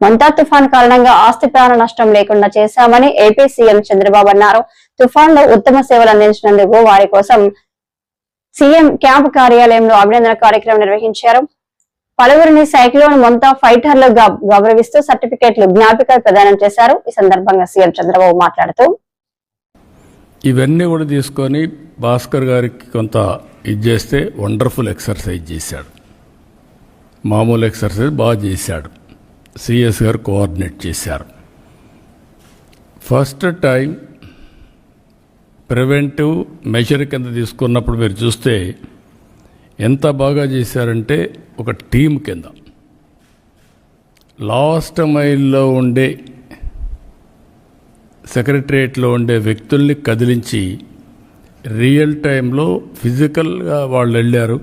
మొంతా తుఫాన్ కారణంగా ఆస్తి ప్రాణ నష్టం లేకుండా చేశామని ఏపీ సీఎం చంద్రబాబు అన్నారు. తుఫాన్లో ఉత్తమ సేవలు అందించినందుకు వారి కోసం సీఎం క్యాంప్ కార్యాలయంలో అభినందన కార్యక్రమం నిర్వహించారు. పలువురిని సైక్లోన్ మొంతా ఫైటర్లుగా గౌరవిస్తూ సర్టిఫికెట్లు జ్ఞాపికలు ప్రదానం చేశారు. ఈ సందర్భంగా సీఎం చంద్రబాబు మాట్లాడుతూ ఇవన్నీ కూడా తీసుకొని భాస్కర్ గారికి కొంత ఇది చేస్తే వండర్ఫుల్ ఎక్సర్సైజ్ చేశాడు. మామూలు ఎక్సర్సైజ్ బాగా చేశాడు. సిఎస్ గారు కోఆర్డినేట్ చేశారు. ఫస్ట్ టైం ప్రివెంటివ్ మెజర్ కింద తీసుకున్నప్పుడు మీరు చూస్తే ఎంత బాగా చేశారంటే ఒక టీం కింద. లాస్ట్ మైల్లో ఉండే సెక్రటరియట్లో ఉండే వ్యక్తుల్ని కదిలించి రియల్ టైంలో ఫిజికల్గా వాళ్ళు వెళ్ళారు.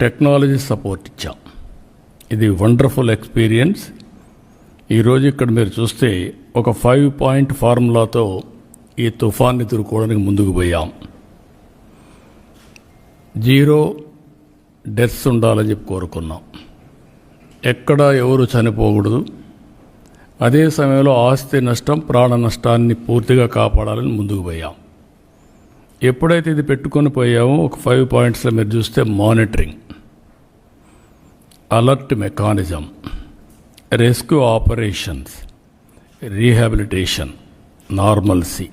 టెక్నాలజీ సపోర్ట్ ఇచ్చాం. ఇది వండర్ఫుల్ ఎక్స్పీరియన్స్ ఈరోజు ఇక్కడ మీరు చూస్తే ఒక ఫైవ్ పాయింట్ ఫార్ములాతో ఈ తుఫాన్ ఎదుర్కోవడానికి ముందుకు పోయాం. జీరో డెత్స్ ఉండాలని చెప్పి కోరుకున్నాం. ఎక్కడ ఎవరు చనిపోకూడదు. అదే సమయంలో ఆస్తి నష్టం ప్రాణ నష్టాన్ని పూర్తిగా కాపాడాలని ముందుకు పోయాం. ఎప్పుడైతే ఇది పెట్టుకొని పోయామో ఒక ఫైవ్ పాయింట్స్లో మీరు చూస్తే monitoring alert mechanism rescue operations rehabilitation normalcy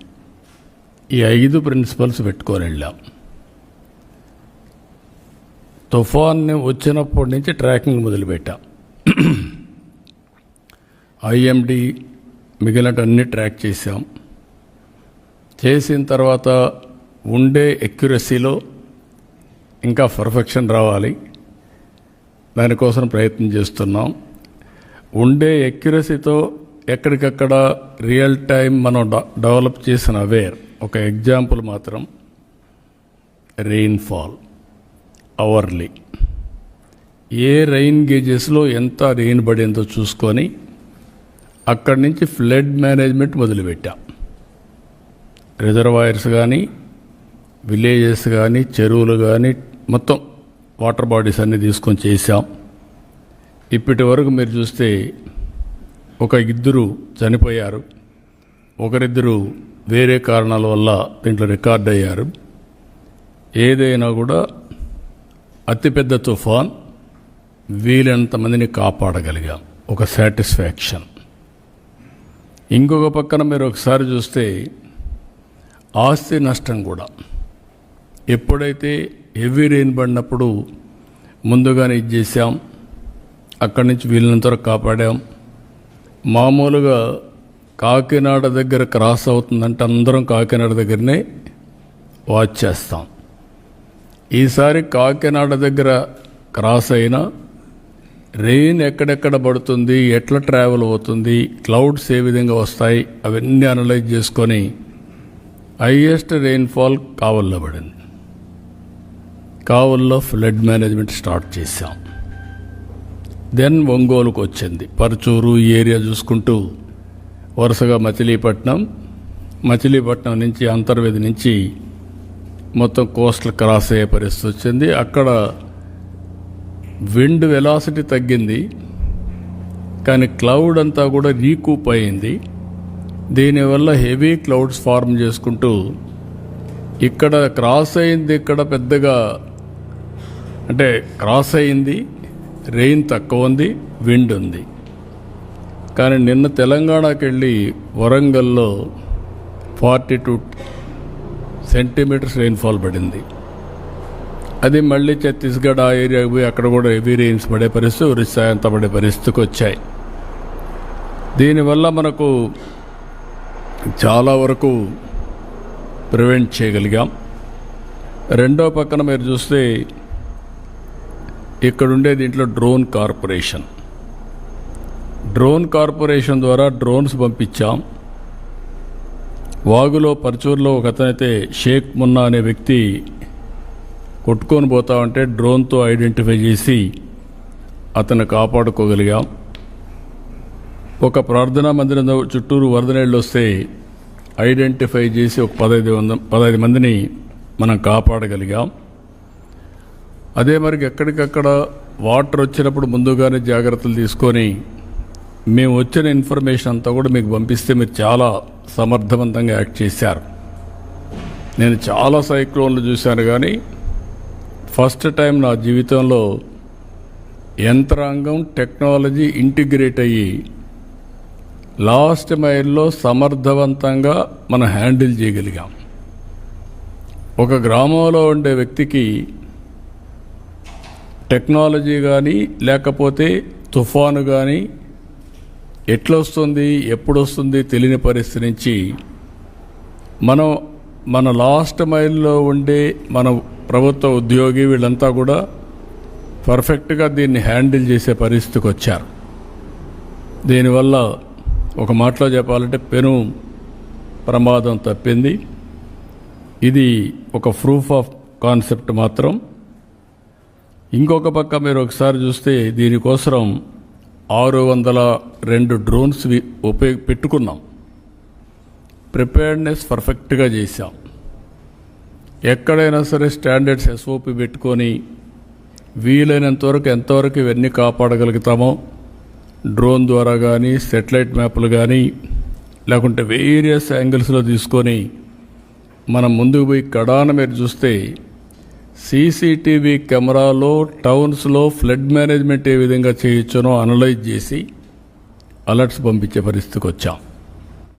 ఈ ఐదు ప్రిన్సిపల్స్ పెట్టుకొని వెళ్ళాం. తుఫాన్ వచ్చినప్పటి నుంచి ట్రాకింగ్ మొదలుపెట్టాం. ఐఎండి మిగిలినటన్ని ట్రాక్ చేసాం చేసిన తర్వాత ఉండే ఎక్యురసీలో ఇంకా పర్ఫెక్షన్ రావాలి. దానికోసం ప్రయత్నం చేస్తున్నాం. ఉండే ఎక్యురసీతో ఎక్కడికక్కడ రియల్ టైం మనం డ- డెవలప్ చేసిన అవేర్ ఒక ఎగ్జాంపుల్ మాత్రం రెయిన్ఫాల్ అవర్లీ ఏ రెయిన్ గేజెస్లో ఎంత రెయిన్ పడిందో చూసుకొని అక్కడి నుంచి ఫ్లడ్ మేనేజ్మెంట్ మొదలుపెట్టాం. రిజర్వాయర్స్ కానీ విలేజెస్ కానీ చెరువులు కానీ మొత్తం వాటర్ బాడీస్ అన్ని తీసుకొని చేశాం. ఇప్పటి వరకు మీరు చూస్తే ఒక ఇద్దరు చనిపోయారు. ఒకరిద్దరు వేరే కారణాల వల్ల దీంట్లో రికార్డ్ అయ్యారు. ఏదైనా కూడా అతిపెద్ద తుఫాన్ వీలైనంత మందిని కాపాడగలిగాం. ఒక సాటిస్ఫాక్షన్. ఇంకొక పక్కన మీరు ఒకసారి చూస్తే ఆస్తి నష్టం కూడా. ఎప్పుడైతే హెవీ రెయిన్ పడినప్పుడు ముందుగానే ఇది చేసాం అక్కడి నుంచి వీళ్ళంత వరకు కాపాడాం. మామూలుగా కాకినాడ దగ్గర క్రాస్ అవుతుందంటే అందరం కాకినాడ దగ్గరనే వాచ్ చేస్తాం. ఈసారి కాకినాడ దగ్గర క్రాస్ అయినా రెయిన్ ఎక్కడెక్కడ పడుతుంది ఎట్లా ట్రావెల్ అవుతుంది క్లౌడ్స్ ఏ విధంగా వస్తాయి అవన్నీ అనలైజ్ చేసుకొని హైయెస్ట్ రెయిన్ఫాల్ కావల్లో పడింది. కావల్లో ఫ్లడ్ మేనేజ్మెంట్ స్టార్ట్ చేశాం. దెన్ ఒంగోలుకు వచ్చింది పరచూరు ఈ ఏరియా చూసుకుంటూ వరుసగా మచిలీపట్నం మచిలీపట్నం నుంచి అంతర్వేది నుంచి మొత్తం కోస్టల్ క్రాస్ అయ్యే పరిస్థితి వచ్చింది. అక్కడ విండ్ వెలాసిటీ తగ్గింది. కానీ క్లౌడ్ అంతా కూడా రీకూప్ అయింది. దీనివల్ల హెవీ క్లౌడ్స్ ఫార్మ్ చేసుకుంటూ ఇక్కడ క్రాస్ అయింది. ఇక్కడ పెద్దగా అంటే క్రాస్ అయింది రెయిన్ తక్కువ ఉంది విండ్ ఉంది. కానీ నిన్న తెలంగాణకి వెళ్ళి వరంగల్లో ఫార్టీ టూ సెంటీమీటర్స్ రెయిన్ఫాల్ పడింది. అది మళ్ళీ ఛత్తీస్గఢ్ ఆ ఏరియాకి పోయి అక్కడ కూడా హెవీ రెయిన్స్ పడే పరిస్థితి ఒరిస్సా అంతా పడే పరిస్థితికి వచ్చాయి. దీనివల్ల మనకు చాలా వరకు ప్రివెంట్ చేయగలిగాం. రెండో పక్కన మీరు చూస్తే ఇక్కడ ఉండే దీంట్లో డ్రోన్ కార్పొరేషన్. డ్రోన్ కార్పొరేషన్ ద్వారా డ్రోన్స్ పంపించాం. వాగులో పరచూరులో ఒక అతనైతే షేక్ మున్నా అనే వ్యక్తి కొట్టుకొని పోతా ఉంటే డ్రోన్తో ఐడెంటిఫై చేసి అతను కాపాడుకోగలిగాం. ఒక ప్రార్థనా మందిరం చుట్టూరు వరద నీళ్ళు వస్తే ఐడెంటిఫై చేసి ఒక పదహైదు వంద పదహైదు మందిని మనం కాపాడగలిగాం. అదే మరి ఎక్కడికక్కడ వాటర్ వచ్చినప్పుడు ముందుగానే జాగ్రత్తలు తీసుకొని మేము వచ్చిన ఇన్ఫర్మేషన్ అంతా కూడా మీకు పంపిస్తే మీరు చాలా సమర్థవంతంగా యాక్ట్ చేశారు. నేను చాలా సైక్లోన్లు చూశాను కానీ ఫస్ట్ టైం నా జీవితంలో యంత్రాంగం టెక్నాలజీ ఇంటిగ్రేట్ అయ్యి లాస్ట్ మైల్లో సమర్థవంతంగా మనం హ్యాండిల్ చేయగలిగాం. ఒక గ్రామంలో ఉండే వ్యక్తికి టెక్నాలజీ కానీ లేకపోతే తుఫాను కానీ ఎట్లొస్తుంది ఎప్పుడొస్తుంది తెలియని పరిస్థితి నుంచి మనం మన లాస్ట్ మైల్లో ఉండే మన ప్రభుత్వ ఉద్యోగి వీళ్ళంతా కూడా పర్ఫెక్ట్గా దీన్ని హ్యాండిల్ చేసే పరిస్థితికి వచ్చారు. దీనివల్ల ఒక మాటలో చెప్పాలంటే పెను ప్రమాదం తప్పింది. ఇది ఒక ప్రూఫ్ ఆఫ్ కాన్సెప్ట్ మాత్రం. ఇంకొక పక్క మీరు ఒకసారి చూస్తే దీనికోసం ఆరు వందల రెండు డ్రోన్స్ వి- ఉపయోగ పెట్టుకున్నాం. ప్రిపేర్డ్నెస్ పర్ఫెక్ట్గా చేశాం. ఎక్కడైనా సరే స్టాండర్డ్స్ ఎస్ఓపి పెట్టుకొని వీలైనంత వరకు ఎంతవరకు ఇవన్నీ కాపాడగలుగుతామో డ్రోన్ ద్వారా కానీ సెటిలైట్ మ్యాప్లు కానీ లేకుంటే వేరియస్ యాంగిల్స్లో తీసుకొని మనం ముందుకు పోయి కడాన మీరు చూస్తే సీసీటీవీ కెమెరాలో టౌన్స్లో ఫ్లడ్ మేనేజ్మెంట్ ఏ విధంగా చేయొచ్చునో అనలైజ్ చేసి అలర్ట్స్ పంపించే పరిస్థితికి వచ్చాం.